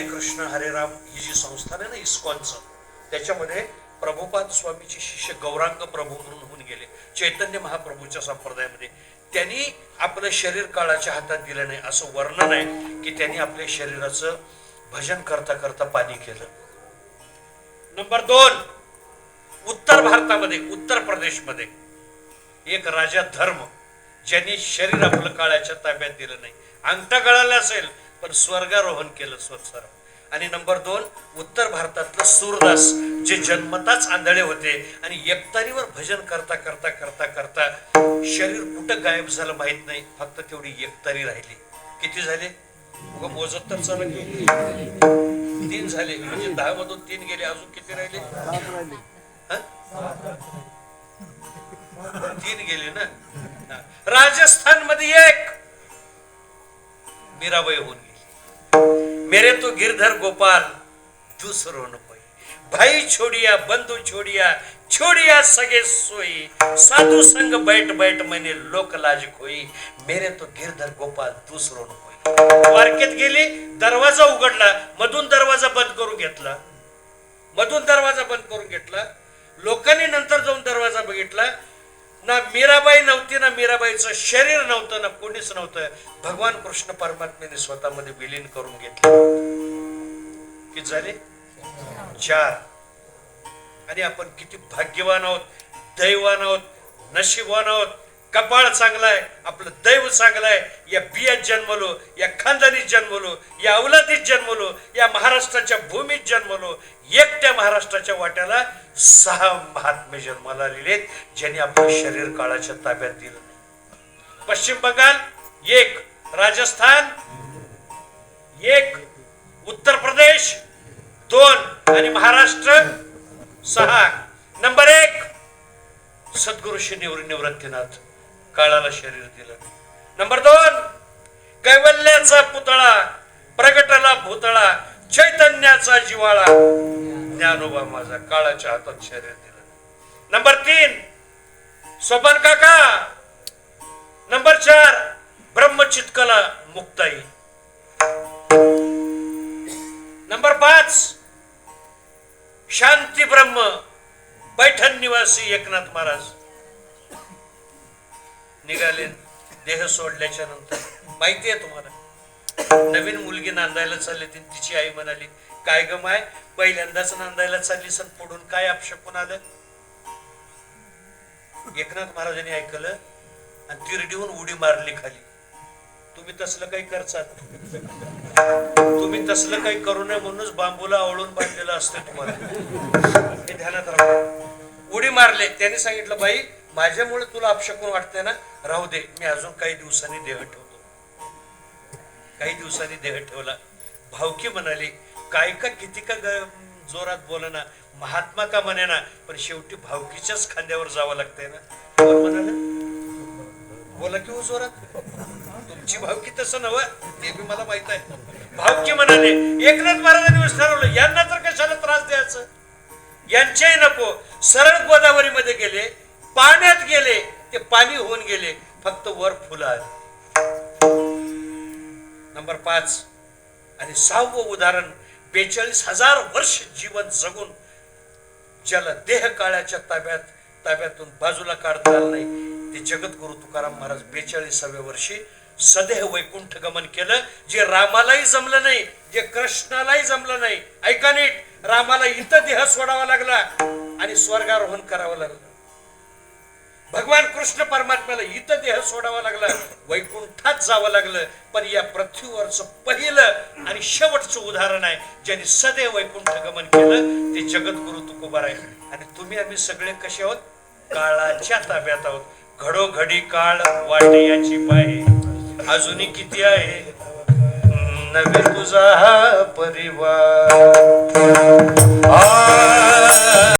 हरे कृष्ण हरे राम ही जी संस्थान आहे ना इस्कॉनचं त्याच्यामध्ये प्रभुपाद स्वामीचे शिष्य गौरांग प्रभू म्हणून होऊन गेले. चैतन्य महाप्रभूच्या संप्रदायामध्ये. त्यांनी आपलं शरीर काळाच्या हातात दिलं नाही असं वर्णन आहे की त्यांनी आपल्या शरीराचं भजन करता करता पाणी केलं. नंबर दोन उत्तर भारतामध्ये उत्तर प्रदेशमध्ये एक राजा धर्म ज्यांनी शरीर आपलं काळाच्या ताब्यात दिलं नाही. अंगठा गळाला असेल पण स्वर्गारोहण केलं स्वतः आणि नंबर दोन उत्तर भारतातलं सूरदास जे जन्मताच आंधळे होते आणि एकतारीवर भजन करता करता करता करता शरीर कुठं गायब झालं माहीत नाही फक्त तेवढी एकतारी राहिली. किती झाले? मोजत तर चालू तीन झाले. म्हणजे दहा मधून तीन गेले. अजून किती राहिले? तीन गेले ना? हा. राजस्थानमध्ये एक. मीराबाई होऊन गेले. मेरे तो गिरधर गोपाल दूसरो न कोई। भाई छोडिया बंधू छोडिया छोडिया सगे सोई। साधू संग बैठ बैठ मैंने लोक लाज कोई मेरे तो गिरधर गोपाल दूसरो न कोई। मार्केट गेली दरवाजा उघडला मधून दरवाजा बंद करून घेतला. मधून दरवाजा बंद करून घेतला. लोकांनी नंतर जाऊन दरवाजा बघितला. ना मीराबाई नव्हती ना मीराबाईचं शरीर नव्हतं ना कोणीच नव्हतं. भगवान कृष्ण परमात्म्याने स्वतःमध्ये विलीन करून घेतलं. किती झाले? चार. आणि आपण किती भाग्यवान आहोत दैवान आहोत नशीबवान आहोत. कपाळ चांगलाय आहे आपलं दैव चांगलं आहे या बियात जन्मलो या खानदानीत जन्मलो या अवलादीत जन्मलो या महाराष्ट्राच्या भूमीत जन्मलो एकट्या महाराष्ट्राच्या वाट्याला सहा महात्मे जन्माला आलेले ज्यांनी आपलं शरीर काळाच्या ताब्यात दिलं नाही. पश्चिम बंगाल एक. राजस्थान एक. उत्तर प्रदेश दोन. आणि महाराष्ट्र सहा. नंबर एक. सद्गुरु श्री निवृ निवृत्तीनाथ. काळाला शरीर दिलं. नंबर दोन कैवल्याचा पुतळा प्रगटला भूतळा चैतन्याचा जिवाळा. ज्ञानोबा माझा काळाच्या हातात शरीर दिलं. नंबर तीन सोपन काका. नंबर चार ब्रह्मचितकला मुक्ताई. नंबर पाच शांती ब्रह्म पैठण निवासी एकनाथ महाराज. निघाले. देह सोडल्याच्या नंतर. माहिती आहे तुम्हाला? नवीन मुलगी नांदायला चालली ती तिची आई म्हणाली काय ग माय? पहिल्यांदाच नांदायला चालली सण पुढून काय अपशकून आलं? एकनाथ महाराजांनी ऐकलं आणि तिरडीहून उडी मारली खाली. तुम्ही तसलं काही करचात. तुम्ही तसलं काही करू नये म्हणूनच बांबूला आवळून बांधलेलं असतं तुम्हाला. हे ध्यानात राहा. उडी मारले. त्याने सांगितलं बाई माझ्यामुळे तुला अपशकून वाटतंय ना? राहू दे मी अजून काही दिवसांनी देह ठेवतो. काही दिवसांनी देह ठेवला. भावकी म्हणाली काय का किती का जोरात बोला ना महात्मा का म्हणे ना पण शेवटी भावकीच्याच खांद्यावर जावं लागतंय ना. बोला की हो जोरात. तुमची भावकी तसं नवं ते बी मला माहीत आहे. भावकी म्हणाले एकनाथ महाराजांनी ठरवलं यांना तर कशाला त्रास द्यायचं? यांच्याही नको. सरळ गोदावरीमध्ये गेले पाण्यात गेले ते पाणी होऊन गेले फक्त वर फुलं आली. नंबर पाच. आणि सहावं उदाहरण बेचाळीस हजार वर्ष जीवन जगून ज्याला देह काळाच्या ताब्यात ताब्यातून बाजूला काढता आलं नाही ते जगद्गुरु तुकाराम महाराज बेचाळीसाव्या वर्षी सदेह वैकुंठ गमन केलं जे रामालाही जमलं नाही जे कृष्णालाही जमलं नाही. ऐका नीट रामाला इथं देह सोडावा लागला आणि स्वर्गारोहण करावं लागलं. भगवान कृष्ण परमात्म्याला इथं देह सोडावा लागला वैकुंठात जावं लागलं पण या पृथ्वीवरचं पहिलं आणि शेवटचं उदाहरण आहे ज्याने सदैव वैकुंठ गमन केलं ते जगद्गुरु तुकोबार आहे आणि तुम्ही आम्ही सगळे कसे आहोत? काळाच्या ताब्यात आहोत. घडोघडी काळ वाटे याची पाय अजूनही किती आहे? नवे तुझा परिवार.